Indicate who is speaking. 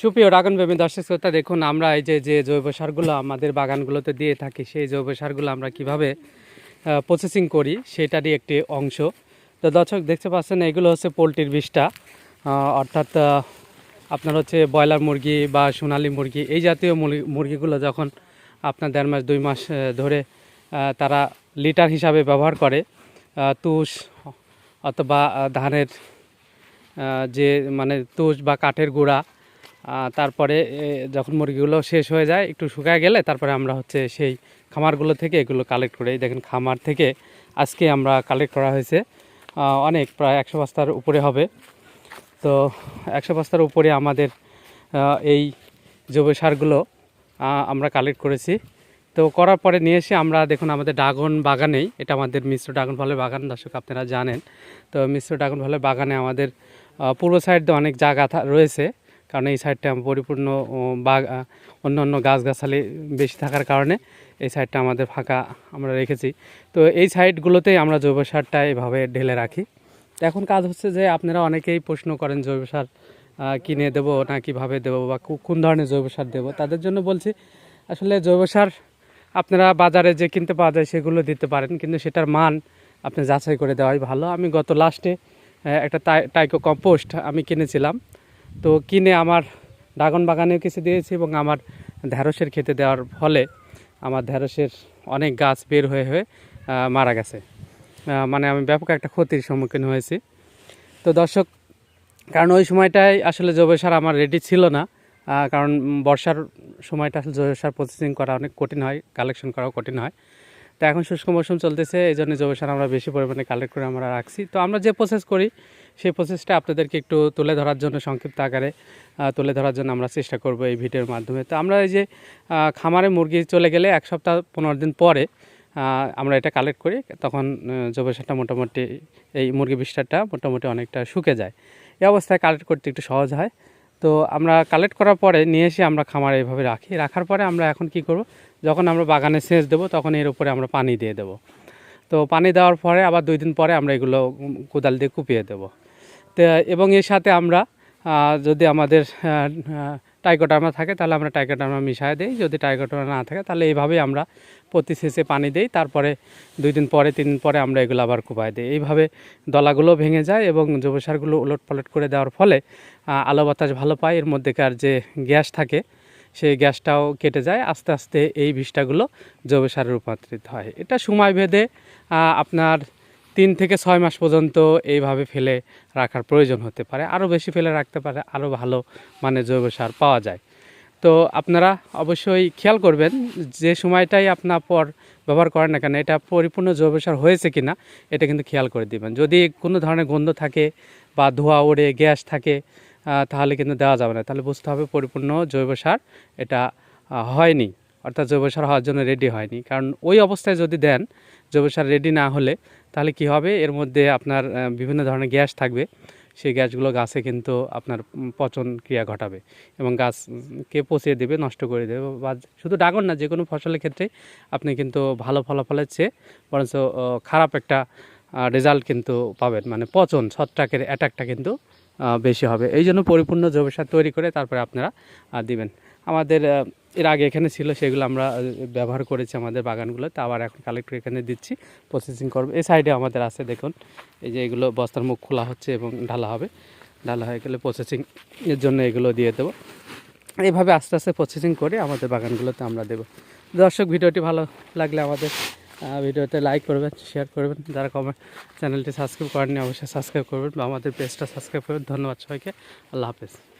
Speaker 1: সুপ্রিয় ড্রাগন প্রেমী দর্শক শ্রোতা, দেখুন, আমরা এই যে যে জৈব সারগুলো আমাদের বাগানগুলোতে দিয়ে থাকি, সেই জৈব সারগুলো আমরা কীভাবে প্রসেসিং করি সেটারই একটি অংশ। তো দর্শক, দেখতে পাচ্ছেন, এগুলো হচ্ছে পোলট্রির বিষটা। অর্থাৎ আপনার হচ্ছে ব্রয়লার মুরগি বা সোনালী মুরগি, এই জাতীয় মুরগি- মুরগিগুলো যখন আপনার দেড় মাস, দুই মাস ধরে তারা লিটার হিসাবে ব্যবহার করে তুষ অথবা ধানের যে মানে তুষ বা কাঠের গুঁড়া তারপরে যখন মুরগিগুলো শেষ হয়ে যায়, একটু শুকায় গেলে তারপরে আমরা হচ্ছে সেই খামারগুলো থেকে এগুলো কালেক্ট করে দেখেন খামার থেকে আজকে আমরা কালেক্ট করা হয়েছে অনেক, প্রায় একশো বস্তার উপরে হবে। তো একশো বস্তার উপরে আমাদের এই জৈব সারগুলো আমরা কালেক্ট করেছি। তো করার পরে নিয়ে এসে আমরা দেখুন আমাদের ড্রাগন বাগানেই, এটা আমাদের মিশ্র ড্রাগন ফলের বাগান, দর্শক আপনারা জানেন। তো মিশ্র ড্রাগন ফলের বাগানে আমাদের পূর্ব সাইড দিয়ে অনেক জায়গা রয়েছে। কারণ এই সাইডটা পরিপূর্ণ বাগ অন্য অন্য গাছগাছালি বেশি থাকার কারণে এই সাইডটা আমাদের ফাঁকা আমরা রেখেছি। তো এই সাইডগুলোতেই আমরা জৈব সারটা এভাবে ঢেলে রাখি। এখন কাজ হচ্ছে যে আপনারা অনেকেই প্রশ্ন করেন, জৈব সার কিনে দেবো না কীভাবে দেবো বা কোন ধরনের জৈব সার দেবো? তাদের জন্য বলছি, আসলে জৈব সার আপনারা বাজারে যে কিনতে পাওয়া যায় সেগুলো দিতে পারেন, কিন্তু সেটার মান আপনি যাচাই করে দেওয়াই ভালো। আমি গত লাস্টে একটা টাইকো কম্পোস্ট আমি কিনেছিলাম। তো কিনে আমার ড্রাগন বাগানেও কিছু দিয়েছি এবং আমার ঢ্যাঁড়সের খেতে দেওয়ার ফলে আমার ঢ্যাঁড়সের অনেক গাছ বের হয়ে হয়ে মারা গেছে। মানে আমি ব্যাপক একটা ক্ষতির সম্মুখীন হয়েছি। তো দর্শক, কারণ ওই সময়টায় আসলে জৈব সার আমার রেডি ছিল না। কারণ বর্ষার সময়টা আসলে জৈব সার প্রসেসিং করা অনেক কঠিন হয় কালেকশন করাও কঠিন হয়। তো এখন শুষ্ক মৌসুম চলতেছে এই জন্য জৈব সার আমরা বেশি পরিমাণে কালেক্ট করে আমরা রাখছি। তো আমরা যে প্রসেস করি, সেই প্রসেসটা আপনাদেরকে একটু তুলে ধরার জন্য, সংক্ষিপ্ত আকারে তুলে ধরার জন্য আমরা চেষ্টা করব এই ভিডিওর মাধ্যমে। তো আমরা এই যে খামারে মুরগি চলে গেলে এক সপ্তাহ, পনেরো দিন পরে আমরা এটা কালেক্ট করি, তখন জৈব সারটা মোটামুটি, এই মুরগি বিস্তারটা মোটামুটি অনেকটা শুকে যায়। এই অবস্থায় কালেক্ট করতে একটু সহজ হয়। তো আমরা কালেক্ট করার পরে নিয়ে এসে আমরা খামারে এইভাবে রাখি। রাখার পরে আমরা এখন কি করব? যখন আমরা বাগানে সেচ দেবো, তখন এর উপরে আমরা পানি দিয়ে দেবো। তো পানি দেওয়ার পরে আবার দুই দিন পরে আমরা এগুলো কোদাল দিয়ে কুপিয়ে দেবো। তো এবং এর সাথে আমরা যদি আমাদের টাইকোটার্মা থাকে, তাহলে আমরা টাইকোটার্মা মিশায় দিই। যদি টাইকোটার্মা না থাকে, তাহলে এইভাবেই আমরা প্রতি শেষে পানি দিই। তারপরে দুই দিন পরে, তিন দিন পরে আমরা এগুলো আবার কুপায় দিই। এইভাবে দলাগুলো ভেঙে যায় এবং জৈব সারগুলো উলট পালট করে দেওয়ার ফলে আলো বাতাস ভালো পায়। এর মধ্যেকার যে গ্যাস থাকে, সেই গ্যাসটাও কেটে যায়। আস্তে আস্তে এই বিষটাগুলো জৈব সারে রূপান্তরিত হয়। এটা সময় ভেদে আপনার তিন থেকে ছয় মাস পর্যন্ত এইভাবে ফেলে রাখার প্রয়োজন হতে পারে। আরও বেশি ফেলে রাখতে পারে আরও ভালো মানে জৈব সার পাওয়া যায়। তো আপনারা অবশ্যই খেয়াল করবেন, যে সময়টাই আপনার পর ব্যবহার করেন না কেন, এটা পরিপূর্ণ জৈব সার হয়েছে কি না এটা কিন্তু খেয়াল করে দিবেন। যদি কোনো ধরনের গন্ধ থাকে বা ধোঁয়া ওড়ে, গ্যাস থাকে তাহলে কিন্তু দেওয়া যাবে না। তাহলে বুঝতে হবে পরিপূর্ণ জৈব সার এটা হয়নি। অর্থাৎ জৈব সার হওয়ার জন্য রেডি হয়নি। কারণ ওই অবস্থায় যদি দেন, জৈব সার রেডি না হলে তাহলে কি হবে? এর মধ্যে আপনার বিভিন্ন ধরনের গ্যাস থাকবে। সেই গ্যাসগুলো গাছে কিন্তু আপনার পচন ক্রিয়া ঘটাবে এবং গাছকে পচিয়ে দেবে, নষ্ট করে দেবে বা শুধু ড্রাগন না যে কোনো ফসলের ক্ষেত্রে আপনি কিন্তু ভালো ফলাফলের চেয়ে বরঞ্চ খারাপ একটা রেজাল্ট কিন্তু পাবেন। মানে পচন, ছত্রাকের অ্যাটাকটা কিন্তু বেশি হবে। এই জন্য পরিপূর্ণ জৈব সার তৈরি করে তারপরে আপনারা দিবেন। আমাদের এর আগে এখানে ছিল, সেগুলো আমরা ব্যবহার করেছি আমাদের বাগানগুলোতে আবার এখন কালেক্ট করে এখানে দিচ্ছি প্রসেসিং করবে। এই সাইডে আমাদের আছে, দেখুন, এই যে এগুলো বস্তার মুখ খোলা হচ্ছে এবং ঢালা হবে। ঢালা হয়ে গেলে প্রসেসিং এর জন্য এগুলো দিয়ে দেবো। এইভাবে আস্তে আস্তে প্রসেসিং করে আমাদের বাগানগুলোতে আমরা দেবো। দর্শক, ভিডিওটি ভালো লাগলে আমাদের ভিডিওতে লাইক করবেন শেয়ার করবেন। যারা কমেন্ট চ্যানেলটি সাবস্ক্রাইব করেননি, অবশ্যই সাবস্ক্রাইব করবেন বা আমাদের পেজটা সাবস্ক্রাইব করবেন। ধন্যবাদ সবাইকে। আল্লাহ হাফেজ।